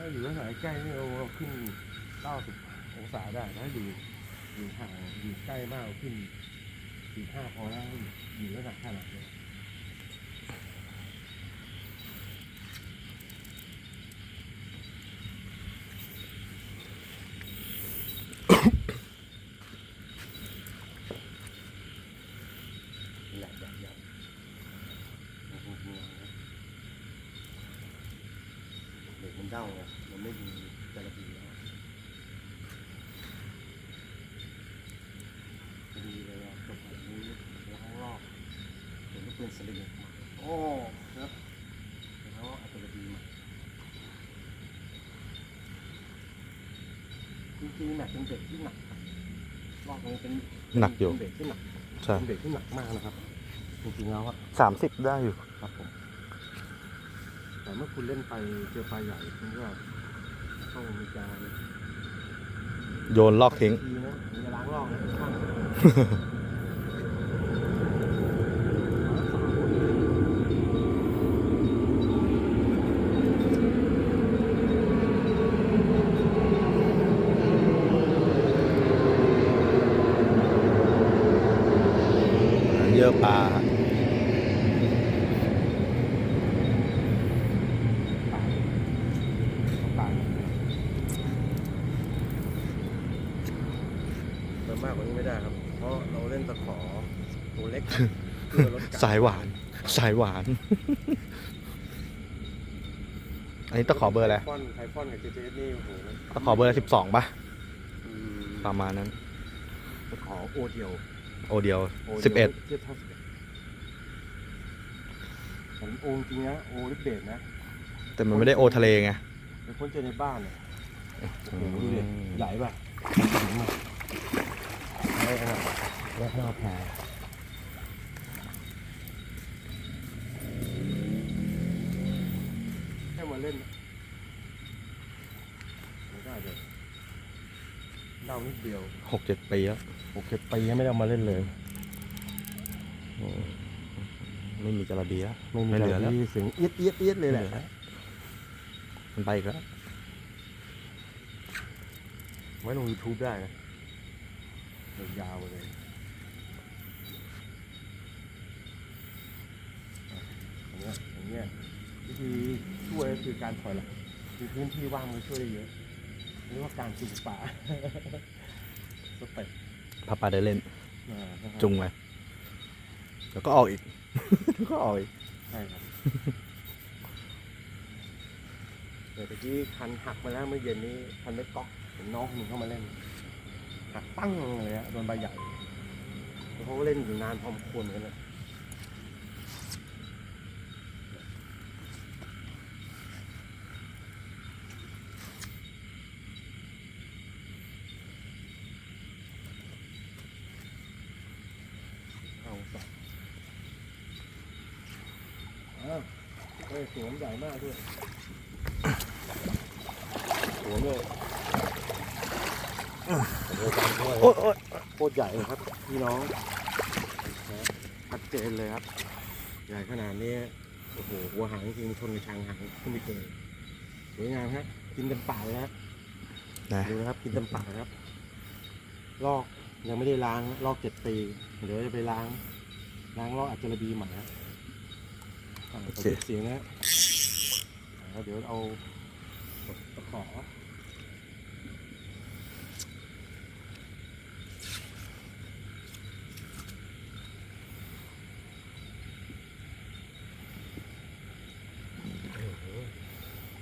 ้าอยู่ลักษณะใกล้นี่เราขึ้น 90 องศาได้ถ้าอยู่อยู่ห่างอยู่ใกล้มากขึ้น45พอแล้วอยู่ระดับขนาดนี้ ใหญ่ใหญ่ใหญ่โอ้โห เนเด้าไงมันไม่มีจระบีแล้วพอดีเลยอะจบแบบนี้ล้างรอบเห็นว่าเป็นสลิงมาโอ้ครับแล้วอาจระบีมาจริงๆหนักเป็นเด็กที่หนักรอบนี้เป็นหนักอยู่ เป็นเด็กที่หนักใช่เป็นเด็กที่หนักมากนะครับจริงๆแล้วอะสามสิบได้อยู่ครับผม แต่เมื่อคุณเล่นไปเจอปลาใหญ่คุณก็ต้องมีการโยนลอกทิ้งทีนะมีจะล้างรอบนะข้างเยอะปลา เติมมากกว่านี้ไม่ได้ครับ เพราะเราเล่นตะขอตัวเล็กครับเพื่อลดการสายหวาน สายหวาน อันนี้ตะขอเบอร์อะไรฟอนไทฟอนกับเจเจนี่โอ้โหตะขอเบอร์สิบสองป่ะ อืมประมาณนั้น ตะขอโอเดียวโอเดียวโสิบเอ็ดเทียบเท่าสิบเอ็ดผมโอจริงนะโอลิเบตนะแต่มันไม่ได้โอทะเลไง เป็นคนเจอในบ้านเนี่ยโอ้โหดูดิอืม ใหญ่ป่ะถึงมาก ไม่ขนาดแล้วข้วแพรแค่มาเล่นนะมันก็อาจจะเล่านิดเดียวหกเจ็ดปีแล้วหกเจ็ดปียังไม่ได้เอามาเล่นเลยอืมไม่มีจระเบีย ไม่มีไม่เหลือแล้ว ที่เสียงเอียดเอียดเอียดเลยแหละมันไปอีกแล้ว ไว้ลง YouTube ได้นะ ยาวๆเลยอย่างเงี้ยอย่างเงี้ยวิธีช่วยก็คือการถอยหลังมีพื้นที่ว่างมันช่วยได้เยอะเรียกว่าการจุงป่าสเต็ปพาปลาเดินเล่น อ่านะครับจุงไปแล้วก็ออกอีก แล้วก็ออกอีก ใช่ครับเดี๋ยวตะกี้คันหักมาแล้วเมื่อเย็นนี้คันไม่ก๊อกเห็นน้องคนหนึงเข้ามาเล่น หักตั้งเลยฮะโดนใบใหญ่เขาเล่นอยู่นานพอสมควรเหมือนกันนะเอาสัตว์อ้าวเฮ้ยสวมใหญ่มากด้วยสวมเลย โอ้ยโอ๊ยโคตรใหญ่เลยครับพี่น้องชัดเจนเลยครับ ใหญ่ขนาดนี้โอ้โหหัวหางจริงชนกับชางหางขึ้นไปเกินสวยงามครับกินเต็มปากเลยครับนะดูนะครับ กินเต็มปากครับ ลอกยังไม่ได้ล้างลอกเจ็ดปีเดี๋ยวจะไปล้าง ล้างลอกอัจจะระบีใหม่ครับอ่าขอเก็บเสียงนะเดี๋ยวเอาตะขอ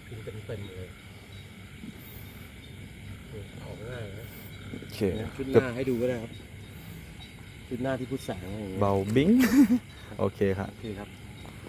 กิน เต็มเต็มๆเลยนี่ออกง่ายนะโอเคชุดหเกือบน้าให้ดูก็ได้ครับชุดหน้าที่พุทธแสงอะไรอย่างเงี้ยเบาบิ้ง โอเคครับ โอเคครับ